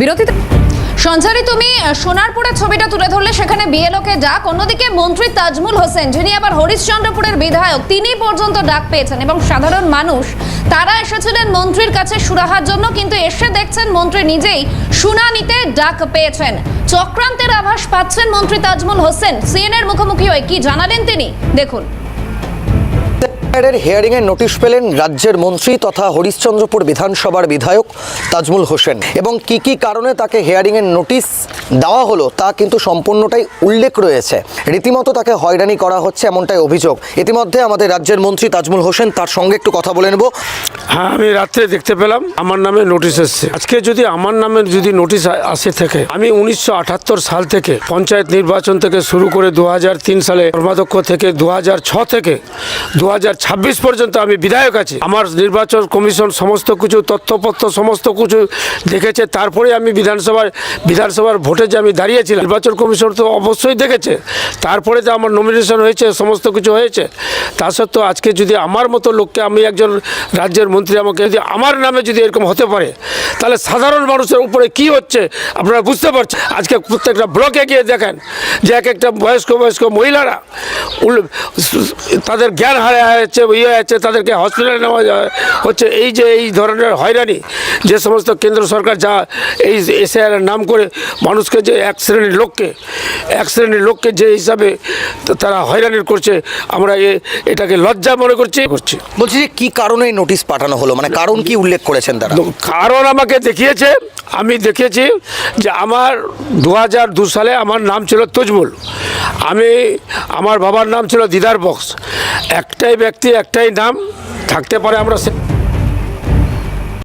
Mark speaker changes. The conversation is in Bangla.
Speaker 1: বিরতিতে সঞ্চারী, তুমি সোনারপুরের ছবিটা তুলে ধরলে, সেখানে বিএলওকে ডাক। অন্যদিকে মন্ত্রী তাজমুল হোসেন, যিনি আবার হরিশ্চন্দ্রপুরের বিধায়ক, তিনি পর্যন্ত ডাক পেয়েছেন। এবং সাধারণ মানুষ, তারা এসেছিলেন মন্ত্রীর কাছে সুরাহার জন্য, কিন্তু এসে দেখছেন মন্ত্রী নিজেই শুনানিতে ডাক পেয়েছেন। চক্রান্তের আভাস পাচ্ছেন মন্ত্রী তাজমুল হোসেন। সিএনএর মুখোমুখি হয়ে কি জানালেন তিনি? দেখুন।
Speaker 2: এর হিয়ারিং এর নোটিশ পেলেন রাজ্যের মন্ত্রী তথা হরিশ্চন্দ্রপুর বিধানসভার বিধায়ক তাজমুল হোসেন। এবং কি কি কারণে তাকে হিয়ারিং এর নোটিশ দেওয়া হলো তা কিন্তু সম্পূর্ণটাই উল্লেখ রয়েছে। রীতিমতো তাকে হয়রানি করা হচ্ছে এমনটাই অভিযোগ। ইতিমধ্যে আমাদের রাজ্যের মন্ত্রী তাজমুল হোসেন তার সঙ্গে একটু কথা বলে নেব।
Speaker 3: হ্যাঁ আমি রাত্রে দেখতে পেলাম, আমার নামে নোটিশ এসছে। আজকে যদি আমার নামে যদি নোটিশ আসে থাকে, আমি উনিশশো আটাত্তর সাল থেকে, পঞ্চায়েত নির্বাচন থেকে শুরু করে দু হাজার তিন সালে কর্মাধ্যক্ষ থেকে, দু থেকে, দু হাজার ছাব্বিশ পর্যন্ত আমি বিধায়ক আছি। আমার নির্বাচন কমিশন সমস্ত কিছু, তথ্যপত্র সমস্ত কিছু দেখেছে। তারপরে আমি বিধানসভার বিধানসভার ভোটে যে আমি দাঁড়িয়েছিলাম, নির্বাচন কমিশন তো অবশ্যই দেখেছে। তারপরে যে আমার নমিনেশন হয়েছে, সমস্ত কিছু হয়েছে, তা সত্ত্বেও আজকে যদি আমার মতো লোককে আমি একজন রাজ্যের মন্ত্রী আমাকে যদি আমার নামে যদি এরকম হতে পারে, তাহলে সাধারণ মানুষের উপরে কি হচ্ছে আপনারা বুঝতে পারছেন? আজকে প্রত্যেকটা ব্লকে গিয়ে দেখেন যে এক একটা বয়স্ক বয়স্ক মহিলারা তাদের জ্ঞান হারে যাচ্ছে ইয়ে হচ্ছে তাদেরকে হসপিটালে নেওয়া যায়। হচ্ছে এই যে এই ধরনের হয়রানি যে সমস্ত কেন্দ্র সরকার যা এই এসআইআর নাম করে মানুষকে যে এক শ্রেণির লোককে এক শ্রেণির লোককে যে হিসাবে তারা হয়রানির করছে আমরা এ- এটাকে লজ্জা মনে করছি। করছি।
Speaker 2: বলছি যে কি কারণে নোটিশ পাঠানো হলো? মানে কারণ কি উল্লেখ করেছেন তারা?
Speaker 3: কারণ আমাকে দেখিয়েছে আমি দেখেছি যে আমার দু হাজার দু সালে আমার নাম ছিল তজমুল। আমি আমার বাবার নাম ছিল দিদার বক্স। একটাই ব্যক্তি একটাই নাম থাকতে পারে আমরা